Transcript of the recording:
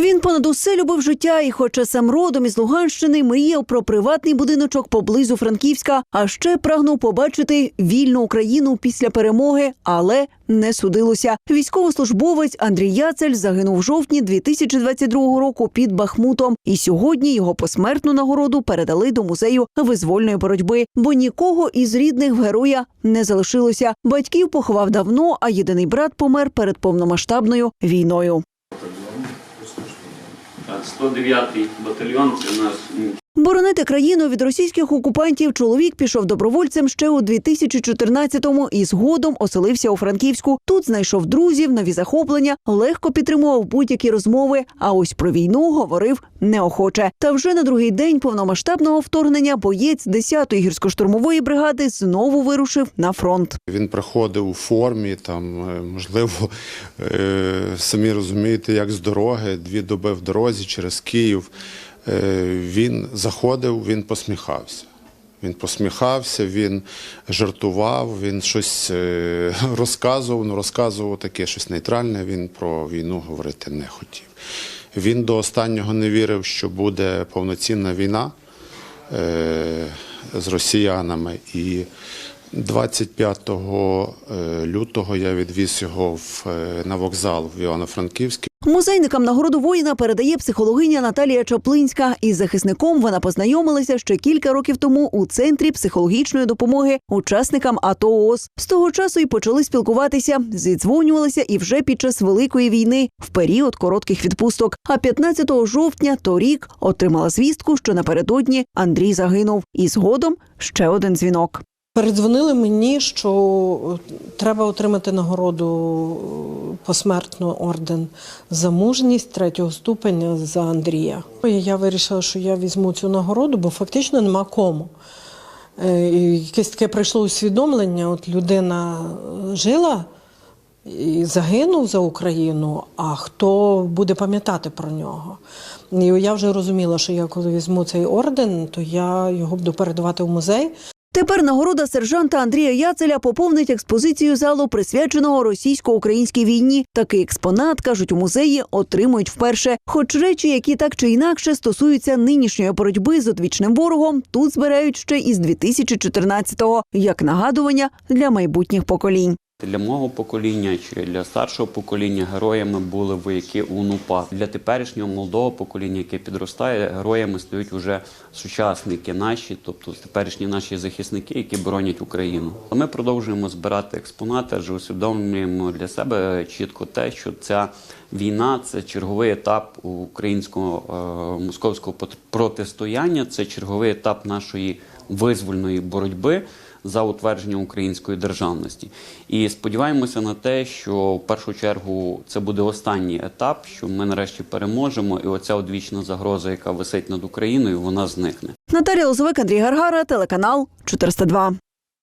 Він понад усе любив життя і, хоча сам родом із Луганщини, мріяв про приватний будиночок поблизу Франківська, а ще прагнув побачити вільну Україну після перемоги, але не судилося. Військовослужбовець Андрій Яцель загинув в жовтні 2022 року під Бахмутом. І сьогодні його посмертну нагороду передали до музею визвольної боротьби, бо нікого із рідних в героя не залишилося. Батьків поховав давно, а єдиний брат помер перед повномасштабною війною. Так, 109-й батальйон це у нас м, Боронити країну від російських окупантів чоловік пішов добровольцем ще у 2014-му і згодом оселився у Франківську. Тут знайшов друзів, нові захоплення, легко підтримував будь-які розмови. А ось про війну говорив неохоче. Та вже на другий день повномасштабного вторгнення боєць 10-ї гірсько-штурмової бригади знову вирушив на фронт. Він приходив у формі, там, е, можливо, е, самі розумієте, як з дороги, дві доби в дорозі через Київ. Е, Він заходив, він посміхався. Він посміхався, він жартував, він щось е, розказував, ну розказував таке щось нейтральне, він про війну говорити не хотів. Він до останнього не вірив, що буде повноцінна війна е, з росіянами. І 25 е, лютого я відвіз його на вокзал в Івано-Франківський. Музейникам нагороду воїна передає психологиня Наталія Чаплинська. Із захисником вона познайомилася ще кілька років тому у центрі психологічної допомоги учасникам АТО. З того часу і почали спілкуватися, зідзвонювалися і вже під час великої війни в період коротких відпусток. А 15 жовтня торік отримала звістку, що напередодні Андрій загинув. І згодом ще один дзвінок. Передзвонили мені, що треба отримати нагороду е, посмертно орден за мужність третього ступеня за Андрія. Я вирішила, що я візьму цю нагороду, бо фактично нема кому. Е, Якесь таке прийшло усвідомлення: от людина жила і загинув за Україну, а хто буде пам'ятати про нього? І я вже розуміла, що я коли візьму цей орден, то я його буду передавати в музей. Тепер нагорода сержанта Андрія Яцеля поповнить експозицію залу, присвяченого російсько-українській війні. Такий експонат кажуть у музеї отримують вперше. Хоч речі, які так чи інакше стосуються нинішньої боротьби з одвічним ворогом, тут збирають ще із 2014-го, як нагадування для майбутніх поколінь. Для мого покоління чи для старшого покоління героями були вояки УНУПА. Для теперішнього молодого покоління, яке підростає, героями стають уже сучасники наші, тобто теперішні наші захисники, які боронять Україну. Ми продовжуємо збирати експонати, адже усвідомлюємо для себе чітко те, що ця війна це черговий етап українського е, московського протистояння, це черговий етап нашої визвольної боротьби за утвердження української державності. І сподіваємося на те, що в першу чергу це буде останній етап, що ми нарешті переможемо, і оця одвічна загроза, яка висить над Україною, вона зникне. Наталія Лозовик, Андрій Гаргара, телеканал 402.